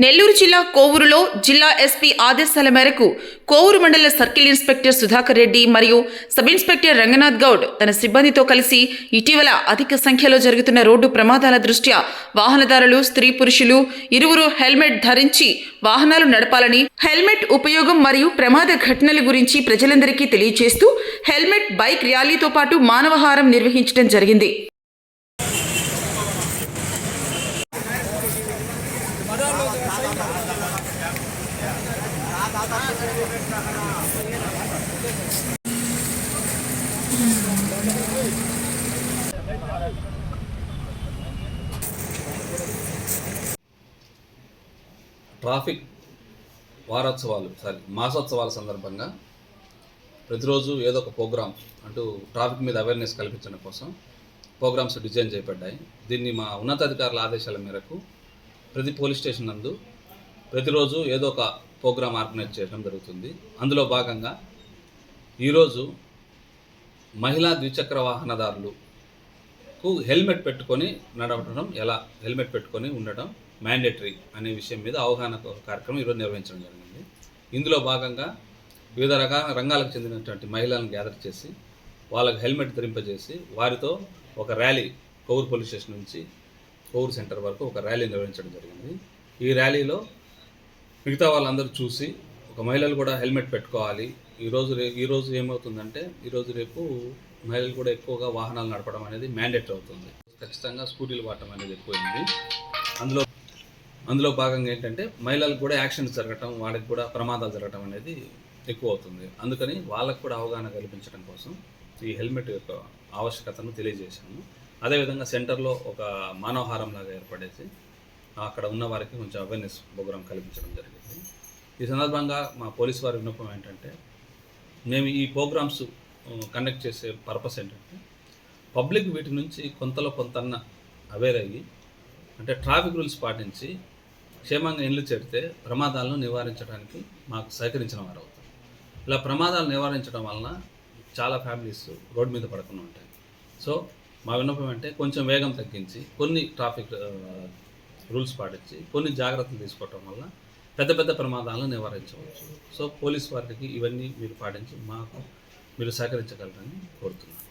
నెల్లూరు జిల్లా కోవూరులో జిల్లా ఎస్పీ ఆదేశాల మేరకు కోవూరు మండల సర్కిల్ ఇన్స్పెక్టర్ సుధాకర్ రెడ్డి మరియు సబ్ ఇన్స్పెక్టర్ రంగనాథ్ గౌడ్ తన సిబ్బందితో కలిసి ఇటీవల అధిక సంఖ్యలో జరుగుతున్న రోడ్డు ప్రమాదాల దృష్ట్యా వాహనదారులు స్త్రీ పురుషులు ఇరువురు హెల్మెట్ ధరించి వాహనాలు నడపాలని హెల్మెట్ ఉపయోగం మరియు ప్రమాద ఘటనల గురించి ప్రజలందరికీ తెలియజేస్తూ హెల్మెట్ బైక్ ర్యాలీతో పాటు మానవహారం నిర్వహించడం జరిగింది. ట్రాఫిక్ వారోత్సవాలు సారీ మాసోత్సవాల సందర్భంగా ప్రతిరోజు ఏదో ఒక ప్రోగ్రామ్ అంటూ ట్రాఫిక్ మీద అవేర్నెస్ కల్పించడం కోసం ప్రోగ్రామ్స్ డిజైన్ చేయబడ్డాయి దీన్ని మా ఉన్నతాధికారుల ఆదేశాల మేరకు ప్రతి పోలీస్ స్టేషన్ నందు ప్రతిరోజు ఏదో ఒక ప్రోగ్రాం ఆర్గనైజ్ చేయడం జరుగుతుంది. అందులో భాగంగా ఈరోజు మహిళా ద్విచక్ర వాహనదారులకు హెల్మెట్ పెట్టుకొని నడవడం ఎలా హెల్మెట్ పెట్టుకొని ఉండటం మ్యాండేటరీ అనే విషయం మీద అవగాహన కార్యక్రమం ఈరోజు నిర్వహించడం జరిగింది. ఇందులో భాగంగా వివిధ రకాల రంగాలకు చెందినటువంటి మహిళలను గ్యాదర్ చేసి వాళ్ళకు హెల్మెట్ ధరింపజేసి వారితో ఒక ర్యాలీ కౌర్ పోలీస్ స్టేషన్ నుంచి కోవూరు సెంటర్ వరకు ఒక ర్యాలీ నిర్వహించడం జరిగింది. ఈ ర్యాలీలో మిగతా వాళ్ళందరూ చూసి ఒక మహిళలు కూడా హెల్మెట్ పెట్టుకోవాలి. ఈరోజు రే ఈరోజు ఏమవుతుందంటే ఈరోజు రేపు మహిళలు కూడా ఎక్కువగా వాహనాలు నడపడం అనేది మ్యాండేట్ అవుతుంది. ఖచ్చితంగా స్కూటీలు వాడటం అనేది ఎక్కువైంది. అందులో అందులో భాగంగా ఏంటంటే మహిళలకు కూడా యాక్సిడెంట్స్ జరగటం వాళ్ళకి కూడా ప్రమాదాలు జరగటం అనేది ఎక్కువ అవుతుంది. అందుకని వాళ్ళకు కూడా అవగాహన కల్పించడం కోసం ఈ హెల్మెట్ యొక్క ఆవశ్యకతను తెలియజేశాము అదేవిధంగా సెంటర్లో ఒక మానవహారం లాగా ఏర్పడేసి అక్కడ ఉన్న వారికి కొంచెం అవేర్నెస్ ప్రోగ్రామ్ కల్పించడం జరిగింది. ఈ సందర్భంగా మా పోలీస్ వారి విన్నపం ఏంటంటే మేము ఈ ప్రోగ్రామ్స్ కండక్ట్ చేసే పర్పస్ ఏంటంటే పబ్లిక్ వీటి నుంచి కొంతలో కొంతన్న అవేర్ అయ్యి అంటే ట్రాఫిక్ రూల్స్ పాటించి క్షేమంగా ఇల్లు చేరితే ప్రమాదాలను నివారించడానికి మాకు సహకరించిన వారు అవుతారు. ఇలా ప్రమాదాలు నివారించడం వలన చాలా ఫ్యామిలీస్ రోడ్డు మీద పడకుండా ఉంటాయి. సో మా విన్నపం అంటే కొంచెం వేగం తగ్గించి కొన్ని ట్రాఫిక్ రూల్స్ పాటించి కొన్ని జాగ్రత్తలు తీసుకోవటం వల్ల పెద్ద పెద్ద ప్రమాదాలను నివారించవచ్చు. సో పోలీస్ వారికి ఇవన్నీ మీరు పాటించి మాకు మీరు సహకరించగలరని కోరుతున్నాను.